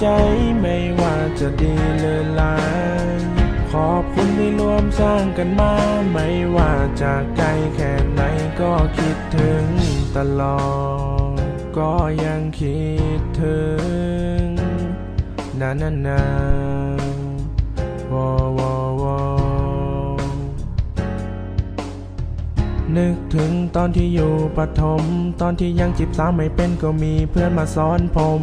ใจไม่ว่าจะดีหรือร้ายขอบคุณที่ร่วมสร้างกันมา ไม่ว่าจากไกลแค่ไหนก็คิดถึงตลอด ก็ยังคิดถึงนานานานวอวอวอนึกถึงตอนที่อยู่ปฐม ตอนที่ยังจีบสาวไม่เป็นก็มีเพื่อนมาสอนผม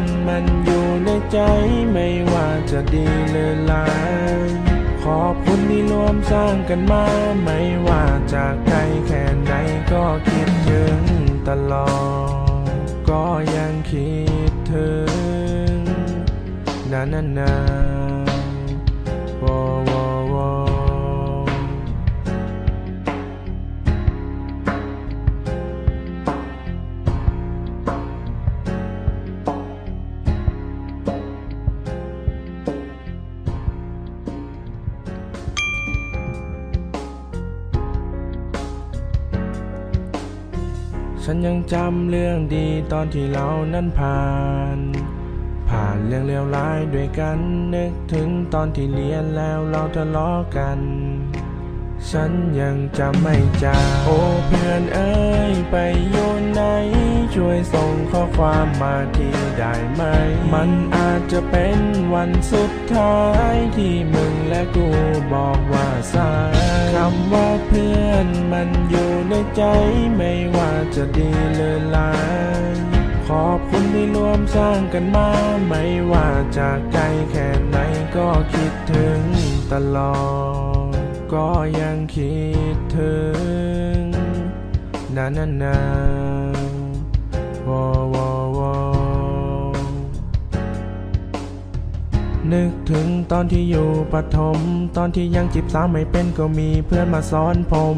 น มันอยู่ในใจไม่ว่าจะดีหรือร้ายขอบคุณที่ร่วมสร้างกันมา ไม่ว่าจากไกลแค่ไหนก็คิดถึงตลอด ก็ยังคิดถึง นานานา ฉันยังจำเรื่องดีตอนที่เรานั้นผ่าน ผ่านเรื่องเลวร้ายด้วยกันนึกถึงตอนที่เรียนแล้วเราทะเลาะกัน ฉันยังจำไม่จางโอ้เพื่อนเอ้ยไปอยู่ไหน ช่วยส่งข้อความมาทีได้ไหม มันอาจจะเป็นวันสุดท้ายที่มึงและกูบอกว่าสายคำว่าเพื่อนมันอยู่ในใจไม่ว่าจะดีหรือร้ายขอบคุณที่ร่วมสร้างกันมา ไม่ว่าจากไกลแค่ไหนก็คิดถึงตลอด ก็ยังคิดถึงนานานานวอวอวอนึกถึงตอนที่อยู่ปฐม ตอนที่ยังจีบสาวไม่เป็นก็มีเพื่อนมาสอนผม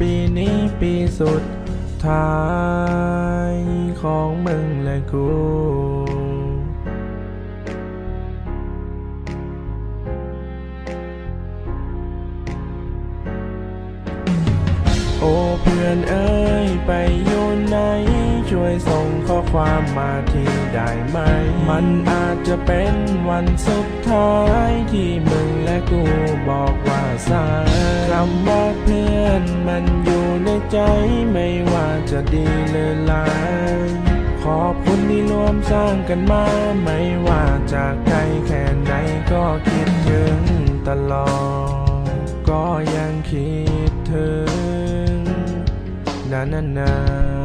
ปีนี้ปีสุดท้ายของมึงและกูโอ้เพื่อนเอ้ยไปอย ช่วยส่งข้อความมาทีได้ไหม มันอาจจะเป็นวันสุดท้ายที่มึงและกูบอกว่าสายคำว่าเพื่อนมันอยู่ในใจไม่ว่าจะดีหรือร้ายขอบคุณที่ร่วมสร้างกันมา ไม่ว่าจากไกลแค่ไหนก็คิดถึงตลอด ก็ยังคิดถึงนานานาน